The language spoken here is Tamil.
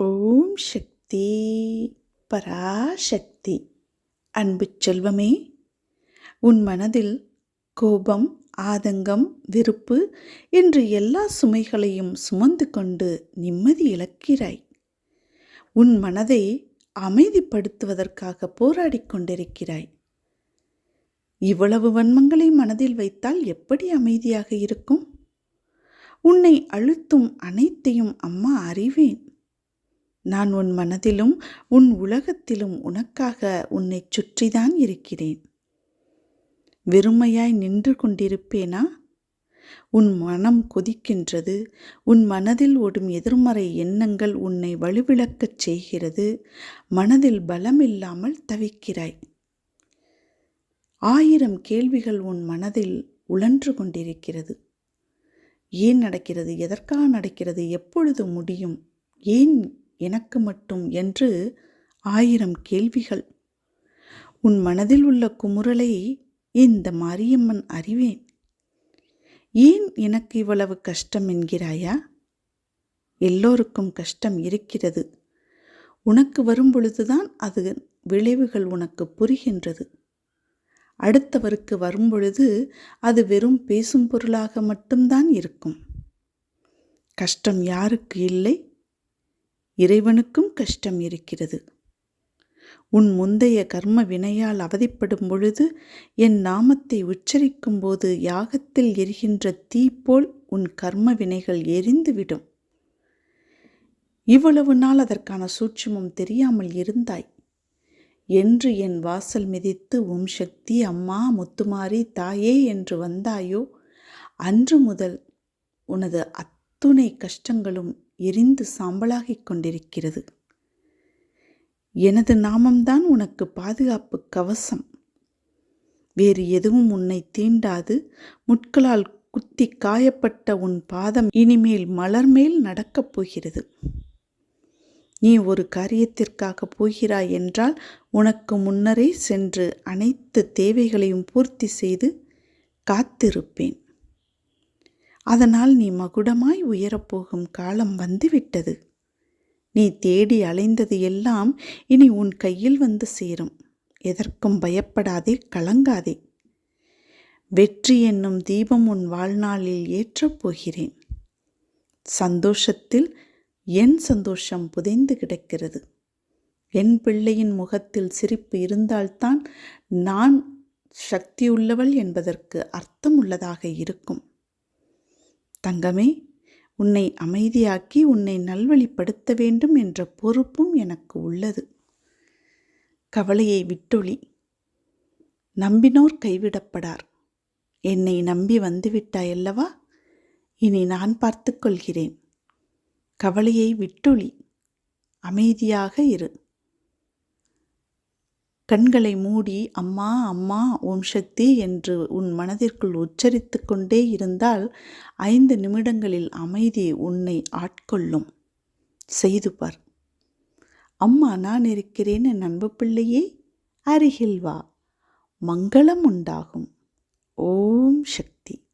ஓம் சக்தி பராசக்தி. அன்பு செல்வமே உன் மனதில் கோபம் ஆதங்கம் வெறுப்பு என்று எல்லா சுமைகளையும் சுமந்து கொண்டு நிம்மதி இழக்கிறாய். உன் மனதை அமைதிப்படுத்துவதற்காக போராடிக் கொண்டிருக்கிறாய். இவ்வளவு வன்மங்களை மனதில் வைத்தால் எப்படி அமைதியாக இருக்கும்? உன்னை அழுத்தும் அனைத்தையும் அம்மா அறிவேன். நான் உன் மனதிலும் உன் உலகத்திலும் உனக்காக உன்னை சுற்றிதான் இருக்கிறேன். வெறுமையாய் நின்று கொண்டிருப்பேனா? உன் மனம் கொதிக்கின்றது. உன் மனதில் ஓடும் எதிர்மறை எண்ணங்கள் உன்னை வலுவிழக்கச் செய்கிறது. மனதில் பலமில்லாமல் தவிக்கிறாய். ஆயிரம் கேள்விகள் உன் மனதில் உழன்று கொண்டிருக்கிறது. ஏன் நடக்கிறது? எதற்காக நடக்கிறது? எப்பொழுது முடியும்? ஏன் எனக்கு மட்டும் என்று ஆயிரம் கேள்விகள். உன் மனதில் உள்ள குமுறலை இந்த மாரியம்மன் அறிவேன். ஏன் எனக்கு இவ்வளவு கஷ்டம் என்கிறாயா? எல்லோருக்கும் கஷ்டம் இருக்கிறது. உனக்கு வரும் பொழுதுதான் அது விளைவுகள் உனக்கு புரிகின்றது. அடுத்தவருக்கு வரும்பொழுது அது வெறும் பேசும் பொருளாக மட்டும்தான் இருக்கும். கஷ்டம் யாருக்கு இல்லை? இறைவனுக்கும் கஷ்டம் இருக்கிறது. உன் முந்தைய கர்ம வினையால் அவதிப்படும் பொழுது என் நாமத்தை உச்சரிக்கும் போது யாகத்தில் எரிகின்ற தீ போல் உன் கர்ம வினைகள் எரிந்துவிடும். இவ்வளவு நாள் அதற்கான சூட்சமும் தெரியாமல் இருந்தாய். என்று என் வாசல் மிதித்து உம் சக்தி அம்மா முத்துமாரி தாயே என்று வந்தாயோ அன்று முதல் உனது அத்துணை கஷ்டங்களும் எரிந்து சாம்பலாகிக் கொண்டிருக்கிறது. எனது நாமம்தான் உனக்கு பாதுகாப்பு கவசம். வேறு எதுவும் உன்னை தீண்டாது. முட்களால் குத்தி காயப்பட்ட உன் பாதம் இனிமேல் மலர் மேல் நடக்கப் போகிறது. நீ ஒரு காரியத்திற்காக போகிறாய் என்றால் உனக்கு முன்னரே சென்று அனைத்து தேவைகளையும் பூர்த்தி செய்து காத்திருப்பேன். அதனால் நீ மகுடமாய் உயரப்போகும் காலம் வந்துவிட்டது. நீ தேடி அலைந்தது எல்லாம் இனி உன் கையில் வந்து சேரும். எதற்கும் பயப்படாதே கலங்காதே. வெற்றி என்னும் தீபம் உன் வாழ்நாளில் ஏற்றப் போகிறேன். சந்தோஷத்தில் என் சந்தோஷம் புதைந்து கிடக்கிறது. என் பிள்ளையின் முகத்தில் சிரிப்பு இருந்தால்தான் நான் சக்தியுள்ளவள் என்பதற்கு அர்த்தம் உள்ளதாக இருக்கும். தங்கமே உன்னை அமைதியாக்கி உன்னை நல்வழிப்படுத்த வேண்டும் என்ற பொறுப்பும் எனக்கு உள்ளது. கவலையை விட்டொளி நம்பினோர் கைவிடப்படார். என்னை நம்பி வந்துவிட்டாயல்லவா இனி நான் பார்த்துக்கொள்கிறேன் கவலையை விட்டொளி அமைதியாக இரு. கண்களை மூடி அம்மா அம்மா ஓம் சக்தி என்று உன் மனதிற்குள் உச்சரித்து கொண்டே இருந்தால் ஐந்து நிமிடங்களில் அமைதி உன்னை ஆட்கொள்ளும். செய்து பார். அம்மா நான் இருக்கிறேன் என் அன்பு பிள்ளையே அருகில் வா. மங்களம் உண்டாகும். ஓம் சக்தி.